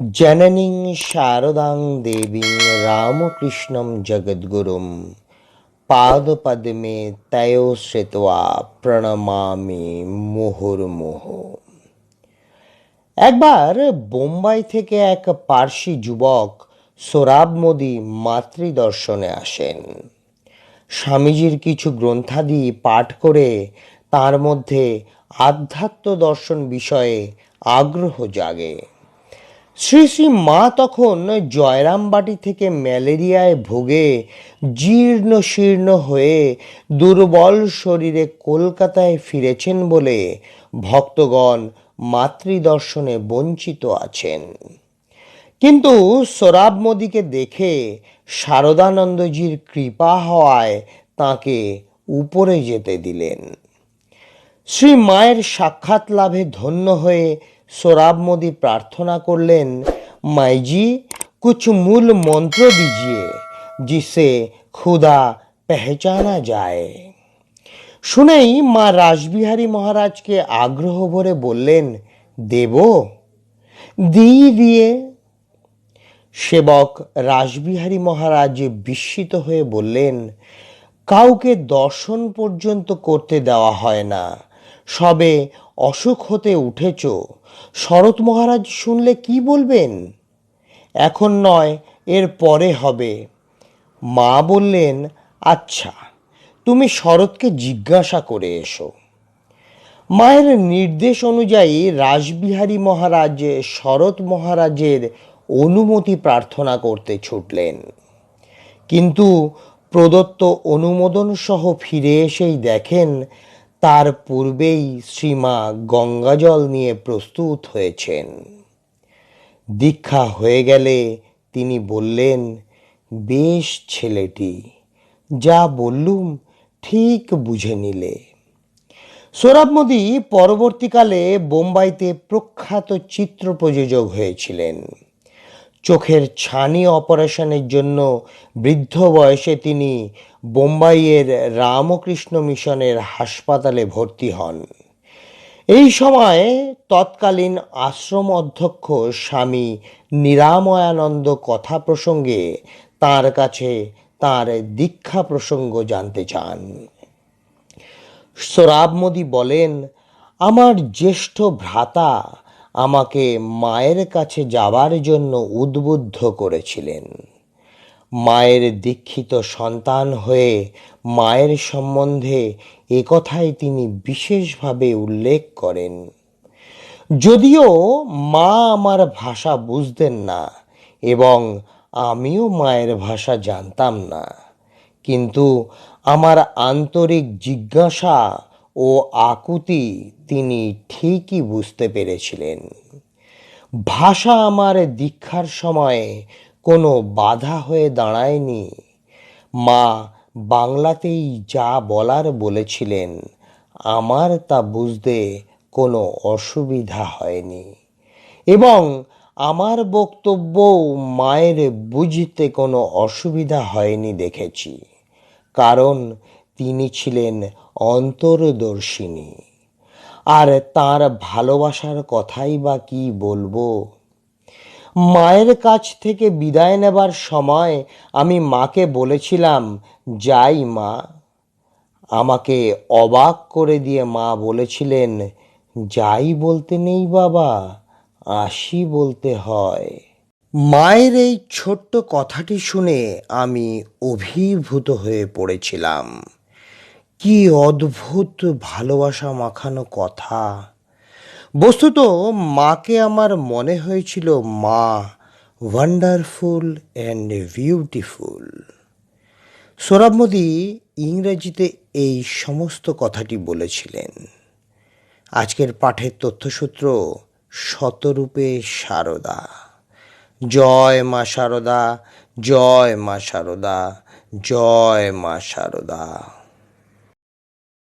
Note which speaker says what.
Speaker 1: জননীং শারদাং দেবীং রামকৃষ্ণম জগদ্গুরুম। পাদপদ্মে তয় শ্রিত্বা প্রণমামি মুহুর্মুহ। একবার বোম্বাই থেকে এক পার্সি যুবক সোরাব মোদি মাতৃদর্শনে আসেন। স্বামীজির কিছু গ্রন্থাদি পাঠ করে তার মধ্যে আধ্যাত্ম দর্শন বিষয়ে আগ্রহ জাগে। শ্রী শ্রী মা তখন জয়রামবাটি থেকে ম্যালেরিয়ায় ভোগে, জীর্ণ শীর্ণ হয়ে দুর্বল শরীরে কলকাতায় ফিরেছেন বলে ভক্তগণ মাতৃদর্শনে বঞ্চিত আছেন। কিন্তু সোরাব মোদীকে দেখে শারদানন্দজির কৃপা হওয়ায় তাকে উপরে যেতে দিলেন। শ্রী মায়ের সাক্ষাৎ লাভে ধন্য হয়ে সোরাব মোদী প্রার্থনা করলেন, মাইজি, কুছ মূল মন্ত্র দিজিয়ে, জিসে খুদা পেহচানা যায়। শুনেই মা রাসবিহারী মহারাজকে আগ্রহ ভরে বললেন, দেব, দিই দিয়ে। সেবক রাসবিহারী মহারাজ বিস্মিত হয়ে বললেন, কাউকে দর্শন পর্যন্ত করতে দেওয়া হয় না। সবে অসুখ হতে উঠেছ। শরৎ মহারাজ শুনলে কি বলবেন? এখন নয়, এর পরে হবে। মা বললেন আচ্ছা তুমি শরৎকে জিজ্ঞাসা করে এসো। মায়ের নির্দেশ অনুযায়ী রাসবিহারী মহারাজ শরৎ মহারাজের অনুমতি প্রার্থনা করতে ছুটলেন। কিন্তু প্রদত্ত অনুমোদন সহ ফিরে এসেই দেখেন তার পূর্বেই শ্রীমা গঙ্গাজল নিয়ে প্রস্তুত হয়েছেন। দীক্ষা হয়ে গেলে তিনি বললেন, বেশ ছেলেটি, যা বললুম ঠিক বুঝে নিলে। সোরাব মোদি পরবর্তীকালে বোম্বাইতে প্রখ্যাত চিত্র প্রযোজক হয়েছিলেন। চোখের ছানি অপারেশনের জন্য বৃদ্ধ বয়সে তিনি বোম্বাইয়ের রামকৃষ্ণ মিশনের হাসপাতালে ভর্তি হন। এই সময় তৎকালীন আশ্রম অধ্যক্ষ স্বামী নিরাময়ানন্দ কথা প্রসঙ্গে তার কাছে তার দীক্ষা প্রসঙ্গ জানতে চান। সোরাব মোদি বলেন, আমার জ্যেষ্ঠ ভ্রাতা আমাকে মায়ের কাছে যাবার জন্য উদ্বুদ্ধ করেছিলেন। মায়ের দীক্ষিত সন্তান হয়ে মায়ের সম্বন্ধে একথাই তিনি বিশেষভাবে উল্লেখ করেন। যদিও মা আমার ভাষা বুঝতেন না এবং আমিও মায়ের ভাষা জানতাম না, কিন্তু আমার আন্তরিক জিজ্ঞাসা ও আকুতি তিনি ঠিকই বুঝতে পেরেছিলেন। ভাষা আমার দীক্ষার সময় কোনো বাধা হয়ে দাঁড়ায়নি। মা বাংলাতেই যা বলার বলেছিলেন, আমার তা বুঝতে কোনো অসুবিধা হয়নি। এবং আমার বক্তব্য মায়ের বুঝতে কোনো অসুবিধা হয়নি দেখেছি। কারণ তিনি ছিলেন অন্তর্দর্শিনী। আর তার ভালোবাসার কথাই বা কি বলব? মায়ের কাছ থেকে বিদায় নেবার সময় আমি মাকে বলেছিলাম, যাই মা। আমাকে অবাক করে দিয়ে মা বলেছিলেন, যাই বলতে নেই বাবা, আসি বলতে হয়। মায়ের এই ছোট্ট কথাটি শুনে আমি অভিভূত হয়ে পড়েছিলাম। কি অদ্ভুত ভালোবাসা মাখানো কথা। বস্তুত মাকে আমার মনে হয়েছিল মা wonderful and beautiful Sohrab Modi ইংরেজিতে এই সমস্ত কথাটি বলেছিলেন। আজকের পাঠের তথ্যসূত্র, শতরূপে সারদা। জয় মা সারদা, জয় মা সারদা, জয় মা সারদা।